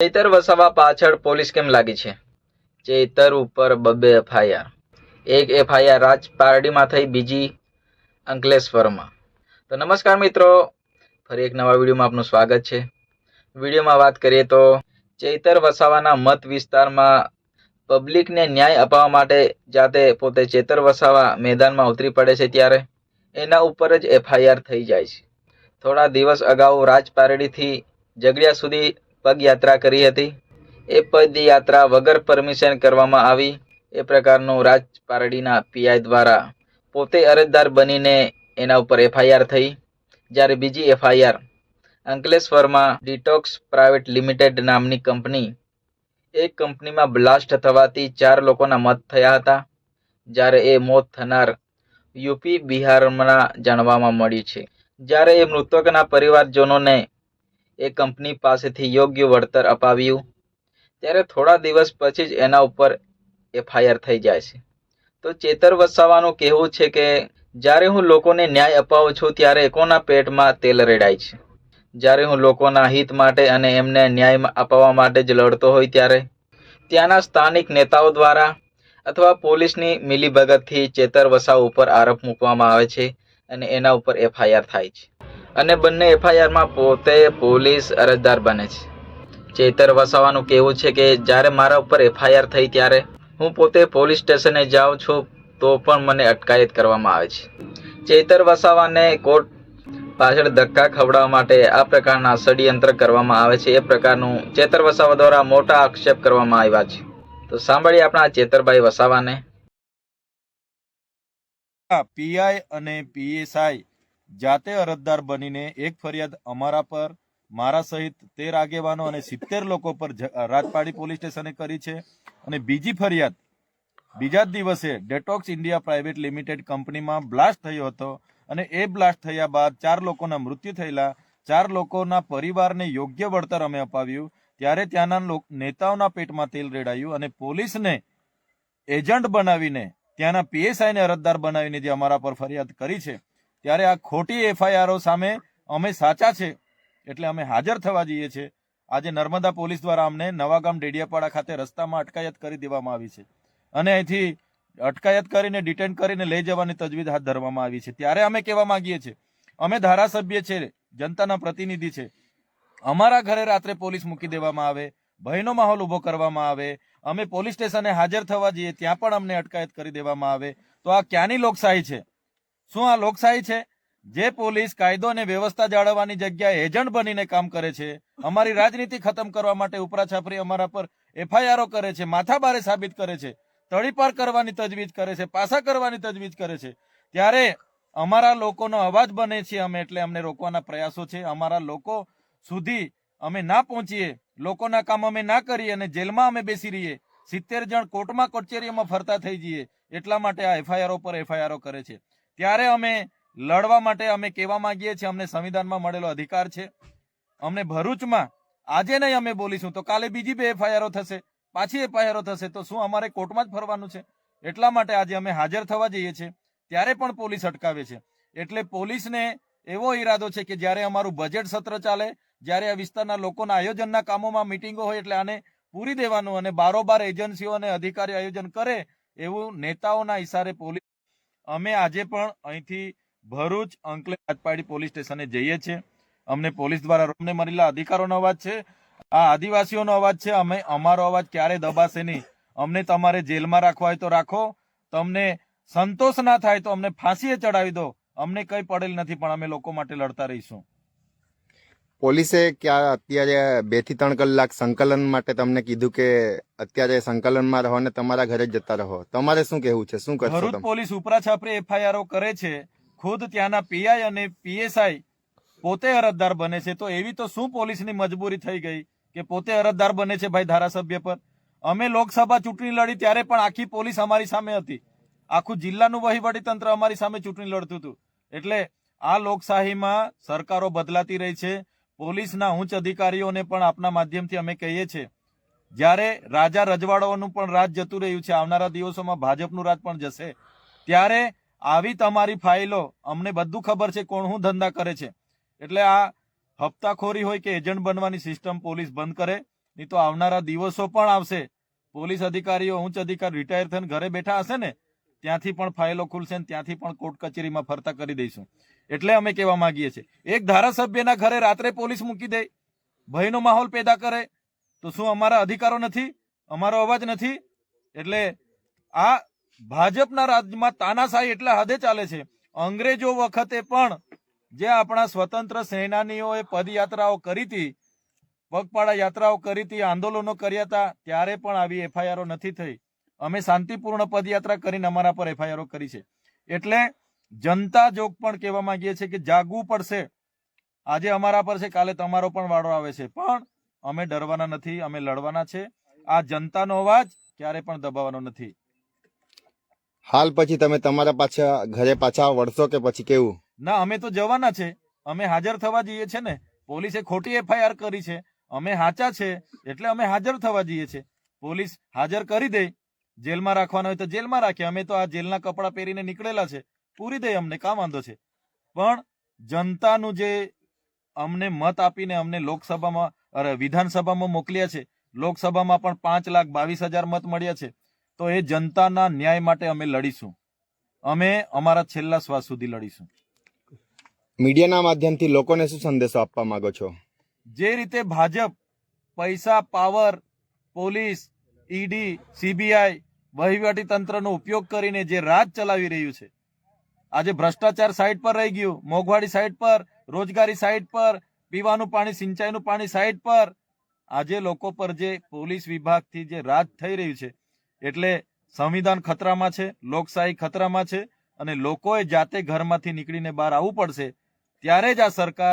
ચૈતર વસાવા પાછળ પોલીસ કેમ લાગી છે? ચૈતર ઉપર બબ્બે એફઆઈઆર. એક એફઆઈઆર રાજ પારડીમાં થઈ, બીજી અંકલેશ્વરમાં. તો નમસ્કાર મિત્રો, ફરી એક નવા વિડીયોમાં આપનું સ્વાગત છે. વિડીયોમાં વાત કરીએ તો ચૈતર વસાવાના મત વિસ્તારમાં પબ્લિકને ન્યાય અપાવવા માટે જાતે પોતે ચેતર વસાવા મેદાનમાં ઉતરી પડે છે ત્યારે. એના ઉપર જ એફઆઈઆર થઈ જાય છે. થોડા દિવસ અગાઉ રાજપારડીથી જગડિયા સુધી પગયાત્રા કરી હતી. એ પદયાત્રા વગર પરમિશન કરવામાં આવી. એ પ્રકારનું રાજપારડીના પીઆઈ દ્વારા પોતે અરજદાર બનીને એના ઉપર એફઆઈઆર થઈ. જ્યારે બીજી એફઆઈઆર અંકલેશ્વરમાં ડિટોક્સ પ્રાઇવેટ લિમિટેડ નામની કંપની, એ કંપનીમાં બ્લાસ્ટ થવાથી ચાર લોકોના મોત થયા હતા. જ્યારે એ મોત થનાર યુપી બિહારમાં જાણવામાં મળ્યું છે. જ્યારે એ મૃતકના પરિવારજનોને એ કંપની પાસેથી યોગ્ય વળતર અપાવ્યું. ત્યારે થોડા દિવસ પછી જ એના ઉપર એફઆઈઆર થઈ જાય છે. તો ચેતર વસાવાનું કહેવું છે કે, જ્યારે હું લોકોને ન્યાય અપાવું છું, ત્યારે કોના પેટમાં તેલ રેડાય છે? જ્યારે હું લોકોના હિત માટે અને એમને ન્યાય અપાવવા માટે જ લડતો હોય ત્યારે? ત્યાંના સ્થાનિક નેતાઓ દ્વારા અથવા પોલીસની મિલીભગતથી ચેતર વસાવ ઉપર આરોપ મૂકવામાં આવે છે અને એના ઉપર એફઆઈઆર થાય છે. અને બંને એફઆઈઆરમાં પોતે પોલીસ અરજદાર બને છે. ચેતર વસાવાનું કહેવું છે કે જ્યારે મારા ઉપર એફઆઈઆર થઈ ત્યારે હું પોતે પોલીસ સ્ટેશને જાઉં છું, તો પણ મને અટકાયત કરવામાં આવે છે. ચેતર વસાવાને કોર્ટ પાછળ ધક્કા ખવડાવવા માટે આ પ્રકારના ષડયંત્ર કરવામાં આવે છે. એ પ્રકારનું ચેતર વસાવા દ્વારા મોટા આક્ષેપ કરવામાં આવ્યા છે. તો સાંભળીએ આપણા ચેતરભાઈ વસાવાને. પીઆઈ અને પીએસઆઈ જાતે અરજદાર બનીને એક ફરિયાદ અમારા પર, મારા સહિત તેર આગેવાનો અને સિત્તેર લોકો પર રાજપાડી પોલીસ સ્ટેશને કરી છે. અને બીજી ફરિયાદ, બીજા જ દિવસે ડેટોક્સ ઇન્ડિયા પ્રાઇવેટ લિમિટેડ કંપનીમાં બ્લાસ્ટ થયો હતો અને એ બ્લાસ્ટ થયા બાદ ચાર લોકોના મૃત્યુ થયેલા, ચાર લોકોના પરિવારને યોગ્ય વળતર અમે અપાવ્યું. ત્યારે ત્યાંના નેતાઓના પેટમાં તેલ રેડાયું અને પોલીસને એજન્ટ બનાવીને ત્યાંના પીએસઆઈને અરજદાર બનાવીને જે અમારા પર ફરિયાદ કરી છે ત્યારે આ ખોટી એફઆઈઆરઓ સામે અમે સાચા છે એટલે અમે હાજર થવા જઈએ છીએ. આજે નર્મદા પોલીસ દ્વારા અમને નવાગામ ડેડિયાપાડા ખાતે રસ્તામાં અટકાયત કરી દેવામાં આવી છે. અને અહીંથી અટકાયત કરીને, ડિટેન કરીને લઈ જવાની તજવીજ હાથ ધરવામાં આવી છે. ત્યારે અમે કહેવા માંગીએ છીએ, અમે ધારાસભ્ય છે, જનતાના પ્રતિનિધિ છે. અમારા ઘરે રાત્રે પોલીસ મૂકી દેવામાં આવે, ભયનો માહોલ ઊભો કરવામાં આવે, અમે પોલીસ સ્ટેશને હાજર થવા જઈએ, ત્યાં પણ અમને અટકાયત કરી દેવામાં આવે. તો આ ક્યાંની લોકશાહી છે? શું આ લોકશાહી છે? જે પોલીસ કાયદો અને વ્યવસ્થા જાળવવાની જગ્યાએ એજન્ટ બનીને કામ કરે છે, અમારી રાજનીતિ ખતમ કરવા માટે ઉપરાછાપરી અમારા પર એફઆઈઆરઓ કરે છે માથાબારે સાબિત કરે છે તળીપાર કરવાની તજવીજ કરે છે, પાસા કરવાની તજવીજ કરે છે. ત્યારે અમારા લોકોનો અવાજ બને છે અમે એટલે અમને રોકવાના પ્રયાસો છે. અમારા લોકો સુધી અમે ના પહોંચીએ, લોકોના કામ અમે ના કરીએ અને જેલમાં અમે બેસી રહીએ, સિત્તેર જણ કોર્ટમાં કચેરીમાં ફરતા થઈ જઈએ, એટલા માટે આ એફઆઈઆરઓ પર એફઆઈઆરઓ કરે છે. ત્યારે અમે લડવા માટે અમે કહેવા માંગીએ છીએ, અમને સંવિધાનમાં મળેલો અધિકાર છે. અમને ભરૂચમાં આજે નહીં અમે બોલીશું, તો કાલે બીજી બે એફઆઈઆરઓ થશે, પાછી એફઆઈઆરો થશે, તો શું અમારે કોર્ટમાં જ ફરવાનું છે? એટલા માટે આજે અમે હાજર થવા જઈએ છીએ, ત્યારે પણ પોલીસ અટકાવે છે. એટલે પોલીસને એવો ઈરાદો છે કે જ્યારે અમારું બજેટ સત્ર ચાલે, જ્યારે આ વિસ્તારના લોકોના આયોજનના કામોમાં મિટિંગો હોય એટલે આને પૂરી દેવાનું અને બારોબાર એજન્સીઓ અને અધિકારીઓ આયોજન કરે, એવું નેતાઓના ઈશારે પોલીસ અમે આજે પણ અહીંથી ભરૂચ અંકલે રાજપાડી પોલીસ સ્ટેશને જઈએ છીએ. અમને પોલીસ દ્વારા અમને મળેલા અધિકારોનો અવાજ છે. આ આદિવાસીઓનો અવાજ છે. અમે, અમારો અવાજ ક્યારે દબાશે નહીં? અમને તમારે જેલમાં રાખવા હોય તો રાખો. તમને સંતોષ ના થાય તો અમને ફાંસીએ ચડાવી દો. અમને કંઈ પડેલ નથી, પણ અમે લોકો માટે લડતા રહીશું. પોલીસે ક્યાં અત્યારે બેથી ત્રણ કલાક સંકલન માટે તમને કીધું કે અત્યારે સંકલનમાં રહો ને તમારા ઘરે જ જતા રહો. તમારે શું કહેવું છે? શું કરશો ભરૂચ પોલીસ ઉપરા છાપરે એફઆઈઆરઓ કરે છે ખુદ ત્યાંના પીઆઈ અને પીએસઆઈ પોતે અરજદાર બને છે. તો એવી તો શું પોલીસની મજબૂરી થઈ ગઈ કે પોતે અરજદાર બને છે ભાઈ ધારાસભ્ય પર? અમે લોકસભા ચૂંટણી લડી ત્યારે પણ આખી પોલીસ અમારી સામે હતી. આખું જિલ્લાનું વહીવટી તંત્ર અમારી સામે ચૂંટણી લડતું હતું. એટલે આ લોકશાહીમાં સરકારો બદલાતી રહી છે પોલીસના ઉચ્ચ અધિકારીઓને પણ આપના માધ્યમથી અમે કહીએ છીએ. જ્યારે રાજા રજવાડાઓનું પણ રાજ જતું રહ્યું છે, આવનારા દિવસોમાં ભાજપનું રાજ પણ જશે, ત્યારે આવી તમારી ફાઇલો, અમને બધું ખબર છે કોણ શું ધંધા કરે છે. એટલે આ હપ્તાખોરી હોય કે એજન્ટ બનવાની સિસ્ટમ પોલીસ બંધ કરે, નહીં તો આવનારા દિવસો પણ આવશે. પોલીસ અધિકારીઓ, ઉચ્ચ અધિકારી રિટાયર થઈને ઘરે બેઠા હશે ને, ત્યાંથી પણ ફાઇલો ખુલશે ને ત્યાંથી પણ કોર્ટ કચેરીમાં ફરતા કરી દઈશું. એટલે અમે કહેવા માંગીએ છીએ. એક ધારાસભ્યના ઘરે રાત્રે પોલીસ મૂકી દે, ભયનો માહોલ પેદા કરે, તો શું અમારા અધિકારો નથી? અમારો અવાજ નથી? એટલે આ ભાજપના રાજ્યમાં તાનાશાહી એટલા હદે ચાલે છે. અંગ્રેજો વખતે પણ જે આપણા સ્વતંત્ર સેનાનીઓએ પદયાત્રાઓ કરી હતી, પગપાળા યાત્રાઓ કરી હતી, આંદોલનો કર્યા હતા, ત્યારે પણ આવી એફઆઈઆરો નથી થઈ. અમે શાંતિપૂર્ણ પદયાત્રા કરીને અમારા પર એફઆઈઆરો કરી છે. એટલે જનતા જોગ પણ કહેવા માંગીએ છીએ કે જાગવું પડશે. આજે અમારા પર છે કાલે તમારો પણ વાળો આવે છે. પણ અમે ડરવાના નથી અમે લડવાના છે. આ જનતાનો અવાજ ક્યારે પણ દબાવવાનો નથી. હાલ પછી તમે તમારા પાછા ઘરે પાછા વળશો કે પછી કેવું? ના અમે તો જવાના છે. અમે હાજર થવા જઈએ છે ને. પોલીસે ખોટી એફઆઈઆર કરી છે. અમે હાચા છે એટલે અમે હાજર થવા જઈએ છે. પોલીસ હાજર કરી દે. જેલમાં રાખવાના હોય તો જેલમાં રાખે. અમે તો આ જેલના કપડાં પહેરીને નીકળેલા છે. પૂરી દે અમને કા વાંધો છે? પણ જનતાનું જે અમને મત આપીને અમને લોકસભામાં અરે વિધાનસભામાં મોકલ્યા છે લોકસભામાં પણ પાંચ લાખ બાવીસ હજાર મત મળ્યા છે તો એ જનતાના ન્યાય માટે અમે લડીશું. અમે અમારા છેલ્લા શ્વાસ સુધી લડીશું. મીડિયાના માધ્યમથી લોકોને શું સંદેશો આપવા માંગો છો? જે રીતે ભાજપ પૈસા પાવર પોલીસ ઈડી સીબીઆઈ વહીવટી તંત્રનો ઉપયોગ કરીને જે રાજ ચલાવી રહ્યું છે આજે ભ્રષ્ટાચાર સાઈડ પર રહી ગયું. મોંઘવારી સાઈડ પર, રોજગારી સાઈડ પર, પીવાનું પાણી, સિંચાઈનું પાણી સાઈડ પર. આજે લોકો પર જે પોલીસ વિભાગથી જે રાજ થઈ રહ્યું છે, એટલે સંવિધાન ખતરામાં છે, લોકશાહી ખતરામાં છે, અને લોકોએ જાતે ઘરમાંથી નીકળીને બહાર આવવું પડશે, ત્યારે જ આ સરકાર